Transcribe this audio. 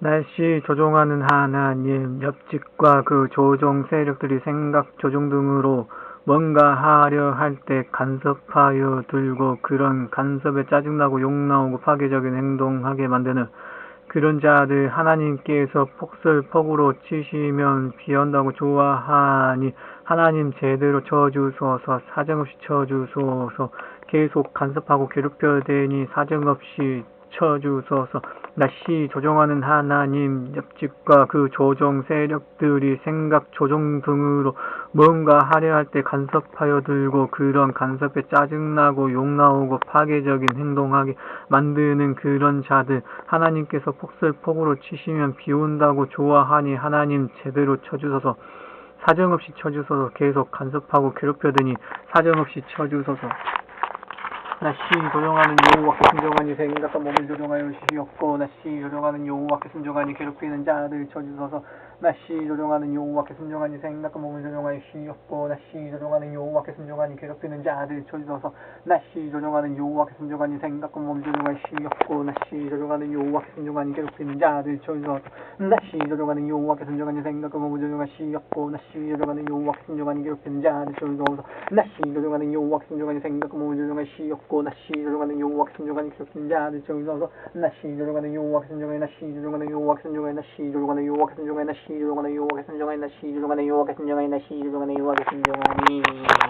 날씨 조종하는 하나님, 옆집과 그 조종 세력들이 생각 조종 등으로 뭔가 하려 할 때 간섭하여 들고 그런 간섭에 짜증나고 욕나오고 파괴적인 행동하게 만드는 그런 자들 하나님께서 폭설폭우로 치시면 비온다고 좋아하니 하나님 제대로 쳐주소서 사정없이 쳐주소서 계속 간섭하고 괴롭혀대니 사정없이 쳐주소서 날씨 조종하는 하나님 옆집과 그 조종 세력들이 생각 조종 등으로 뭔가 하려 할 때 간섭하여 들고 그런 간섭에 짜증나고 욕나오고 파괴적인 행동하게 만드는 그런 자들 하나님께서 폭설폭우로 치시면 비온다고 좋아하니 하나님 제대로 쳐주소서. 사정없이 쳐주소서. 계속 간섭하고 괴롭혀대니 사정없이 쳐주소서 날씨 조종하는 여호와께 순종하니 생각과 몸을 조종하여 주시옵고 날씨 조종하는 여호와께 순종하니 괴롭히는 자들 쳐주소서 날씨 조종하는 여호와께 순종하니 생각과 몸을 조종하여 주시옵고 날씨 조종하는 여호와께 순종하니 괴롭히는 자들 쳐주소서 날씨 조종하는 여호와께 순종하니 생각과 몸을 조종하여 주시옵고 날씨 조종하는 여호와께 순종하니 괴롭히는 자들 쳐주소서 날씨 조종하는 여호와께 순종하니 생각과 몸을 조종하여 주시옵고 날씨 조종하는 여호와께 순종하니 괴롭히는 자들 쳐주소서 날씨 조종하는 여호와께 순종하니 생각과 몸을 조종하여 주시옵고 날씨 조종하는 여호와께 순종하니 괴롭히는 자들 쳐주소서 날씨 조종하는 여호와께 순종하니 날씨 조종하는 여호와께 순종하니 날씨 조종하는 여호와께 순종하니 날씨 조종하는 여호와께 순종하니 날씨 조종하는 여호와께 순종하니 날씨 조종하는 여호와께 순종하니